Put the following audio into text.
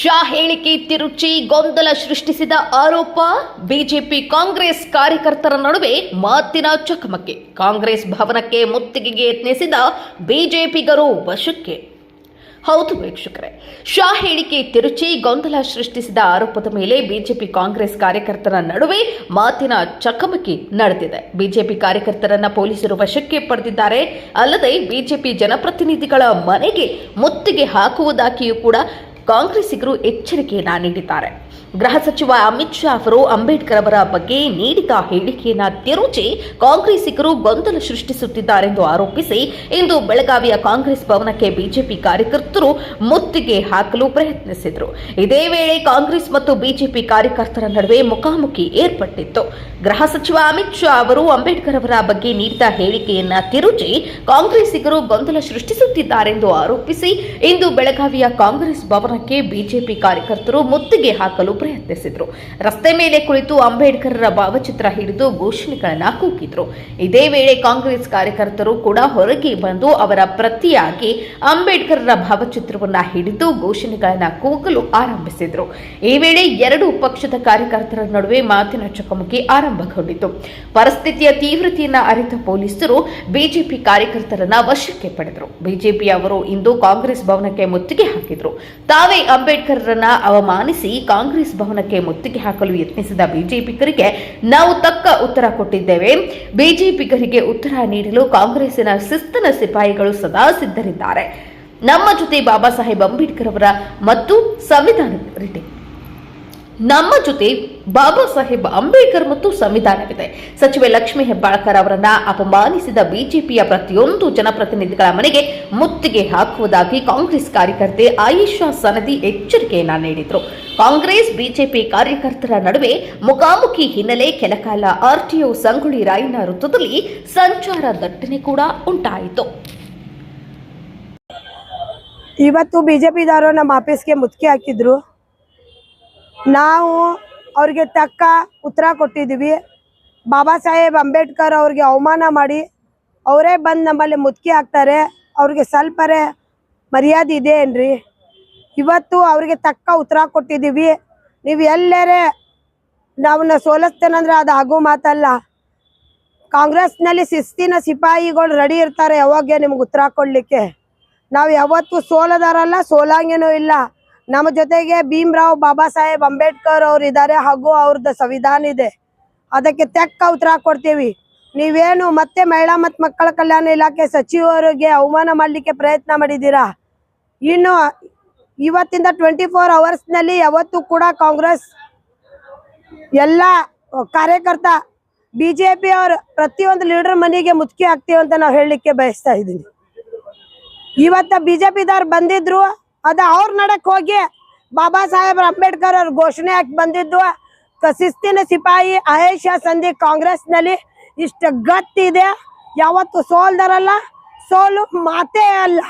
ಶಾ ಹೇಳಿಕೆ ತಿರುಚಿ ಗೊಂದಲ ಸೃಷ್ಟಿಸಿದ ಆರೋಪ, ಬಿಜೆಪಿ ಕಾಂಗ್ರೆಸ್ ಕಾರ್ಯಕರ್ತರ ನಡುವೆ ಮಾತಿನ ಚಕಮಕಿ. ಕಾಂಗ್ರೆಸ್ ಭವನಕ್ಕೆ ಮುತ್ತಿಗೆಗೆ ಯತ್ನಿಸಿದ ಬಿಜೆಪಿಗರು ವಶಕ್ಕೆ. ಹೌದು ವೀಕ್ಷಕರೇ, ಶಾ ಹೇಳಿಕೆ ತಿರುಚಿ ಗೊಂದಲ ಸೃಷ್ಟಿಸಿದ ಆರೋಪದ ಮೇಲೆ ಬಿಜೆಪಿ ಕಾಂಗ್ರೆಸ್ ಕಾರ್ಯಕರ್ತರ ನಡುವೆ ಮಾತಿನ ಚಕಮಕಿ ನಡೆದಿದೆ. ಬಿಜೆಪಿ ಕಾರ್ಯಕರ್ತರನ್ನ ಪೊಲೀಸರು ವಶಕ್ಕೆ ಪಡೆದಿದ್ದಾರೆ. ಅಲ್ಲದೆ ಬಿಜೆಪಿ ಜನಪ್ರತಿನಿಧಿಗಳ ಮನೆಗೆ ಮುತ್ತಿಗೆ ಹಾಕುವುದಾಗಿಯೂ ಕೂಡ ಕಾಂಗ್ರೆಸ್ಸಿಗರು ಎಚ್ಚರಿಕೆಯನ್ನು ನೀಡಿದ್ದಾರೆ. ಗೃಹ ಸಚಿವ ಅಮಿತ್ ಶಾ ಅವರು ಅಂಬೇಡ್ಕರ್ ಅವರ ಬಗ್ಗೆ ನೀಡಿದ ಹೇಳಿಕೆಯನ್ನು ತಿರುಚಿ ಕಾಂಗ್ರೆಸ್ಸಿಗರು ಗೊಂದಲ ಸೃಷ್ಟಿಸುತ್ತಿದ್ದಾರೆಂದು ಆರೋಪಿಸಿ ಇಂದು ಬೆಳಗಾವಿಯ ಕಾಂಗ್ರೆಸ್ ಭವನಕ್ಕೆ ಬಿಜೆಪಿ ಕಾರ್ಯಕರ್ತರು ಮುತ್ತಿಗೆ ಹಾಕಲು ಪ್ರಯತ್ನಿಸಿದರು. ಇದೇ ವೇಳೆ ಕಾಂಗ್ರೆಸ್ ಮತ್ತು ಬಿಜೆಪಿ ಕಾರ್ಯಕರ್ತರ ನಡುವೆ ಮುಖಾಮುಖಿ ಏರ್ಪಟ್ಟಿತ್ತು. ಗೃಹ ಸಚಿವ ಅಮಿತ್ ಶಾ ಅವರು ಅಂಬೇಡ್ಕರ್ ಅವರ ಬಗ್ಗೆ ನೀಡಿದ ಹೇಳಿಕೆಯನ್ನು ತಿರುಚಿ ಕಾಂಗ್ರೆಸ್ಸಿಗರು ಗೊಂದಲ ಸೃಷ್ಟಿಸುತ್ತಿದ್ದಾರೆಂದು ಆರೋಪಿಸಿ ಇಂದು ಬೆಳಗಾವಿಯ ಕಾಂಗ್ರೆಸ್ ಭವನಕ್ಕೆ ಬಿಜೆಪಿ ಕಾರ್ಯಕರ್ತರು ಮುತ್ತಿಗೆ ಹಾಕಲು ಪ್ರಯತ್ನಿಸಿದ್ರು. ರಸ್ತೆ ಮೇಲೆ ಕುಳಿತು ಅಂಬೇಡ್ಕರ್ರ ಭಾವಚಿತ್ರ ಹಿಡಿದು ಘೋಷಣೆಗಳನ್ನ ಕೂಗಿದ್ರು. ಇದೇ ವೇಳೆ ಕಾಂಗ್ರೆಸ್ ಕಾರ್ಯಕರ್ತರು ಕೂಡ ಹೊರಗೆ ಬಂದು ಅವರ ಪ್ರತಿಯಾಗಿ ಅಂಬೇಡ್ಕರ್ರ ಭಾವಚಿತ್ರವನ್ನ ಹಿಡಿದು ಘೋಷಣೆಗಳನ್ನ ಕೂಗಲು ಆರಂಭಿಸಿದ್ರು. ಈ ವೇಳೆ ಎರಡು ಪಕ್ಷದ ಕಾರ್ಯಕರ್ತರ ನಡುವೆ ಮಾತಿನ ಚಕಮಕಿ ಆರಂಭಗೊಂಡಿತು. ಪರಿಸ್ಥಿತಿಯ ತೀವ್ರತೆಯನ್ನ ಅರಿತ ಪೊಲೀಸರು ಬಿಜೆಪಿ ಕಾರ್ಯಕರ್ತರನ್ನ ವಶಕ್ಕೆ ಪಡೆದರು. ಬಿಜೆಪಿ ಅವರು ಇಂದು ಕಾಂಗ್ರೆಸ್ ಭವನಕ್ಕೆ ಮುತ್ತಿಗೆ ಹಾಕಿದ್ರು. ತಾವೇ ಅಂಬೇಡ್ಕರ್ರನ್ನ ಅವಮಾನಿಸಿ ಕಾಂಗ್ರೆಸ್ ಭವನಕ್ಕೆ ಮುತ್ತಿಗೆ ಹಾಕಲು ಯತ್ನಿಸಿದ ಬಿಜೆಪಿಗರಿಗೆ ನಾವು ತಕ್ಕ ಉತ್ತರ ಕೊಟ್ಟಿದ್ದೇವೆ. ಬಿಜೆಪಿಗರಿಗೆ ಉತ್ತರ ನೀಡಲು ಕಾಂಗ್ರೆಸ್ಸಿನ ಶಿಸ್ತನ ಸಿಪಾಯಿಗಳು ಸದಾ ಸಿದ್ಧರಿದ್ದಾರೆ. ನಮ್ಮ ಜೊತೆ ಬಾಬಾ ಸಾಹೇಬ್ ಅಂಬೇಡ್ಕರ್ ಅವರ ಮತ್ತು ಸಂವಿಧಾನ ರಿಟಿ ನಮ್ಮ ಜೊತೆ ಬಾಬಾ ಸಾಹೇಬ್ ಅಂಬೇಡ್ಕರ್ ಮತ್ತು ಸಂವಿಧಾನವಿದೆ. ಸಚಿವೆ ಲಕ್ಷ್ಮಿ ಹೆಬ್ಬಾಳ್ಕರ್ ಅವರನ್ನ ಅಪಮಾನಿಸಿದ ಬಿಜೆಪಿಯ ಪ್ರತಿಯೊಂದು ಜನಪ್ರತಿನಿಧಿಗಳ ಮನೆಗೆ ಮುತ್ತಿಗೆ ಹಾಕುವುದಾಗಿ ಕಾಂಗ್ರೆಸ್ ಕಾರ್ಯಕರ್ತೆ ಆಯಿಷಾ ಸನದಿ ಎಚ್ಚರಿಕೆಯನ್ನ ನೀಡಿದ್ರು. ಕಾಂಗ್ರೆಸ್, ಬಿಜೆಪಿ ಕಾರ್ಯಕರ್ತರ ನಡುವೆ ಮುಖಾಮುಖಿ ಹಿನ್ನೆಲೆ ಕೆಲಕಾಲ ಆರ್ಟಿಒ ಸಂಗೊಳ್ಳಿ ರಾಯಣ್ಣ ವೃತ್ತದಲ್ಲಿ ಸಂಚಾರ ದಟ್ಟಣೆ ಕೂಡ ಉಂಟಾಯಿತು. ಇವತ್ತು ಬಿಜೆಪಿದಾರು ನಮ್ಮ ಆಫೀಸ್ಗೆ ಮುತ್ತಿಗೆ ಹಾಕಿದ್ರು. ನಾವು ಅವ್ರಿಗೆ ತಕ್ಕ ಉತ್ತರ ಕೊಟ್ಟಿದ್ದೀವಿ. ಬಾಬಾ ಸಾಹೇಬ್ ಅಂಬೇಡ್ಕರ್ ಅವ್ರಿಗೆ ಅವಮಾನ ಮಾಡಿ ಅವರೇ ಬಂದು ನಮ್ಮಲ್ಲಿ ಮುದ್ಕಿ ಹಾಕ್ತಾರೆ. ಅವ್ರಿಗೆ ಸ್ವಲ್ಪರೇ ಮರ್ಯಾದೆ ಇದೆ ಏನ್ರಿ? ಇವತ್ತು ಅವ್ರಿಗೆ ತಕ್ಕ ಉತ್ತರ ಕೊಟ್ಟಿದ್ದೀವಿ. ನೀವು ಎಲ್ಲರೇ ನಾವನ್ನ ಸೋಲಿಸ್ತೇನಂದ್ರೆ ಅದು ಆಗೋ ಮಾತಲ್ಲ. ಕಾಂಗ್ರೆಸ್ನಲ್ಲಿ ಶಿಸ್ತಿನ ಸಿಪಾಯಿಗಳು ರೆಡಿ ಇರ್ತಾರೆ ಯಾವಾಗ ನಿಮ್ಗೆ ಉತ್ತರ ಕೊಡಲಿಕ್ಕೆ. ನಾವು ಯಾವತ್ತು ಸೋಲದಾರಲ್ಲ, ಸೋಲಂಗೇನೂ ಇಲ್ಲ. ನಮ್ಮ ಜೊತೆಗೆ ಭೀಮ್ರಾವ್ ಬಾಬಾ ಸಾಹೇಬ್ ಅಂಬೇಡ್ಕರ್ ಅವ್ರು ಇದ್ದಾರೆ ಹಾಗೂ ಅವ್ರದ್ದು ಸಂವಿಧಾನ ಇದೆ. ಅದಕ್ಕೆ ತೆಕ್ಕ ಉತ್ತರ ಕೊಡ್ತೀವಿ. ನೀವೇನು ಮತ್ತೆ ಮಹಿಳಾ ಮತ್ತು ಮಕ್ಕಳ ಕಲ್ಯಾಣ ಇಲಾಖೆ ಸಚಿವರಿಗೆ ಅವಮಾನ ಮಾಡಲಿಕ್ಕೆ ಪ್ರಯತ್ನ ಮಾಡಿದ್ದೀರಾ? ಇನ್ನು ಇವತ್ತಿಂದ ಟ್ವೆಂಟಿ ಫೋರ್ ಅವರ್ಸ್ನಲ್ಲಿ ಯಾವತ್ತೂ ಕೂಡ ಕಾಂಗ್ರೆಸ್ ಎಲ್ಲ ಕಾರ್ಯಕರ್ತ ಬಿ ಜೆ ಪಿ ಅವ್ರ ಪ್ರತಿಯೊಂದು ಲೀಡರ್ ಮನೆಗೆ ಮುತ್ಕಿ ಹಾಕ್ತೀವಿ ಅಂತ ನಾವು ಹೇಳಲಿಕ್ಕೆ ಬಯಸ್ತಾ ಇದ್ದೀನಿ. ಇವತ್ತ ಪಿದವ್ರು ಬಂದಿದ್ರು ಅದ ಅವ್ರ ನಡಕ್ ಹೋಗಿ ಬಾಬಾ ಸಾಹೇಬ್ ಅಂಬೇಡ್ಕರ್ ಅವ್ರ ಘೋಷಣೆ ಹಾಕಿ ಬಂದಿದ್ದು ಶಿಸ್ತಿನ ಸಿಪಾಯಿ ಅಹೇಶ ಸಂಧಿ ಕಾಂಗ್ರೆಸ್ನಲ್ಲಿ ಇಷ್ಟ ಗತ್ತಿದೆ ಯಾವತ್ತು ಸೋಲ್ದರಲ್ಲ, ಸೋಲು ಮಾತೇ ಅಲ್ಲ.